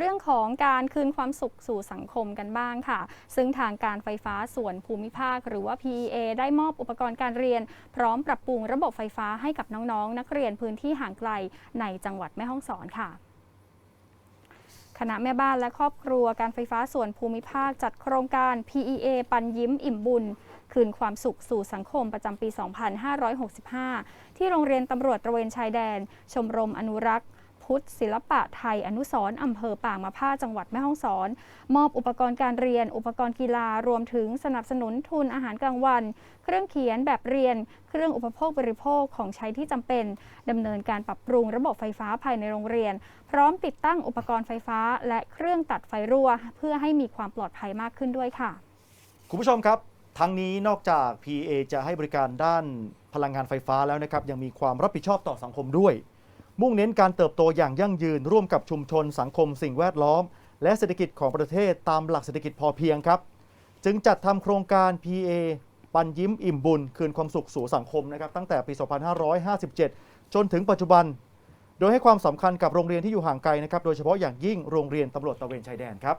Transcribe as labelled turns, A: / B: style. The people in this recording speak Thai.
A: เรื่องของการคืนความสุขสู่สังคมกันบ้างค่ะ ซึ่งทางการไฟฟ้าส่วนภูมิภาค หรือว่า PEA ได้มอบอุปกรณ์การเรียน พร้อมปรับปรุงระบบไฟฟ้าให้กับน้องๆ นักเรียนพื้นที่ห่างไกลในจังหวัดแม่ฮ่องสอนค่ะคณะแม่บ้านและครอบครัวการไฟฟ้าส่วนภูมิภาคจัดโครงการ PEA ปันยิ้มอิ่มบุญ คืนความสุขสู่สังคมประจำปี 2565 ที่โรงเรียนตำรวจตระเวนชายแดน ชมรมอนุรักษ์ พุทธ ศิลปะไทยอนุสร์อำเภอป่างมะผ้าจังหวัดแม่ฮ่องสอน มอบอุปกรณ์การเรียน อุปกรณ์กีฬารวมถึงสนับสนุนทุนอาหารกลางวัน เครื่องเขียนแบบเรียน เครื่องอุปโภคบริโภคของใช้ที่จำเป็นดำเนินการปรับปรุงระบบไฟฟ้าภายในโรงเรียน พร้อมติดตั้งอุปกรณ์ไฟฟ้า และเครื่องตัดไฟรั่ว เพื่อให้มีความปลอดภัยมากขึ้นด้วยค่ะ
B: คุณผู้ชมครับทั้งนี้นอกจาก PA จะให้บริการด้านพลังงานไฟฟ้าแล้วนะครับ ยังมีความรับผิดชอบต่อสังคมด้วย มุ่งเน้นการเติบโตอย่างยั่งยืนร่วมกับชุมชนสังคมสิ่งแวดล้อม และเศรษฐกิจของประเทศตามหลักเศรษฐกิจพอเพียงครับ จึงจัดทำโครงการ PA ปันยิ้มอิ่มบุญ คืนความสุขสู่สังคมนะครับตั้งแต่ปี 2557 จนถึงปัจจุบัน โดยให้ความสำคัญกับโรงเรียนที่อยู่ห่างไกลนะครับโดยเฉพาะอย่างยิ่งโรงเรียนตำรวจตะเวนชายแดนครับ